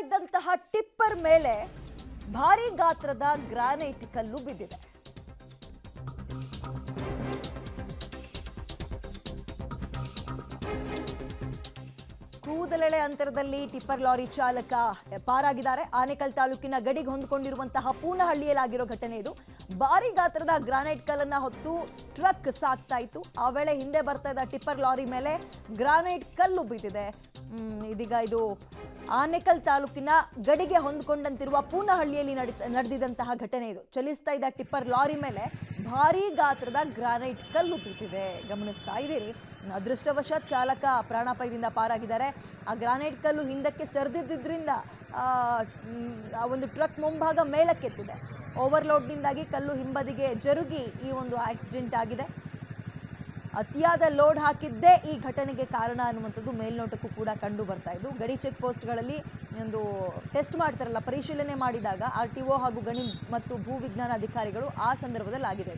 ಇದ್ದಂತಹ ಟಿಪ್ಪರ್ ಮೇಲೆ ಭಾರಿ ಗಾತ್ರದ ಗ್ರಾನೈಟ್ ಕಲ್ಲು ಬಿದ್ದಿದೆ. ಕೂದಲೆಳೆ ಅಂತರದಲ್ಲಿ ಟಿಪ್ಪರ್ ಲಾರಿ ಚಾಲಕ ಪಾರಾಗಿದ್ದಾರೆ. ಆನೇಕಲ್ ತಾಲೂಕಿನ ಗಡಿಗೆ ಹೊಂದಿಕೊಂಡಿರುವಂತಹ ಪೂನಹಳ್ಳಿಯಲ್ಲಾಗಿರೋ ಘಟನೆ ಇದು. ಭಾರಿ ಗಾತ್ರದ ಗ್ರಾನೈಟ್ ಕಲ್ಲನ್ನ ಹೊತ್ತು ಟ್ರಕ್ ಸಾಕ್ತಾ ಇತ್ತು. ಆ ವೇಳೆ ಹಿಂದೆ ಬರ್ತಾ ಇದ್ದ ಟಿಪ್ಪರ್ ಲಾರಿ ಮೇಲೆ ಗ್ರಾನೈಟ್ ಕಲ್ಲು ಬಿದ್ದಿದೆ. ಇದೀಗ ಇದು ಆನೇಕಲ್ ತಾಲೂಕಿನ ಗಡಿಗೆ ಹೊಂದಿಕೊಂಡಂತಿರುವ ಪೂನಹಳ್ಳಿಯಲ್ಲಿ ನಡಿ ನಡೆದಿದಂತಹ ಘಟನೆ ಇದು. ಚಲಿಸ್ತಾ ಇದ್ದ ಟಿಪ್ಪರ್ ಲಾರಿ ಮೇಲೆ ಭಾರೀ ಗಾತ್ರದ ಗ್ರಾನೈಟ್ ಕಲ್ಲು ಬಿದ್ದಿದೆ. ಗಮನಿಸ್ತಾ ಇದ್ದೀರಿ. ಅದೃಷ್ಟವಶಾತ್ ಚಾಲಕ ಪ್ರಾಣಾಪಾಯದಿಂದ ಪಾರಾಗಿದ್ದಾರೆ. ಆ ಗ್ರಾನೈಟ್ ಕಲ್ಲು ಹಿಂದಕ್ಕೆ ಸರಿದಿದ್ದರಿಂದ ಆ ಒಂದು ಟ್ರಕ್ ಮುಂಭಾಗ ಮೇಲಕ್ಕೆತ್ತಿದೆ. ಓವರ್ಲೋಡ್ನಿಂದಾಗಿ ಕಲ್ಲು ಹಿಂಬದಿಗೆ ಜರುಗಿ ಈ ಒಂದು ಆಕ್ಸಿಡೆಂಟ್ ಆಗಿದೆ. ಅತಿಯಾದ ಲೋಡ್ ಹಾಕಿದ್ದೇ ಈ ಘಟನೆಗೆ ಕಾರಣ ಅನ್ನುವಂಥದ್ದು ಮೇಲ್ನೋಟಕ್ಕೂ ಕೂಡ ಕಂಡು ಬರ್ತಾ ಇದ್ದು, ಗಡಿ ಚೆಕ್ ಪೋಸ್ಟ್ಗಳಲ್ಲಿ ಒಂದು ಟೆಸ್ಟ್ ಮಾಡ್ತಾರಲ್ಲ, ಪರಿಶೀಲನೆ ಮಾಡಿದಾಗ ಆರ್ ಟಿ ಒ ಹಾಗೂ ಗಣಿ ಮತ್ತು ಭೂ ವಿಜ್ಞಾನ ಅಧಿಕಾರಿಗಳು ಆ ಸಂದರ್ಭದಲ್ಲಿ ಆಗಿದೆ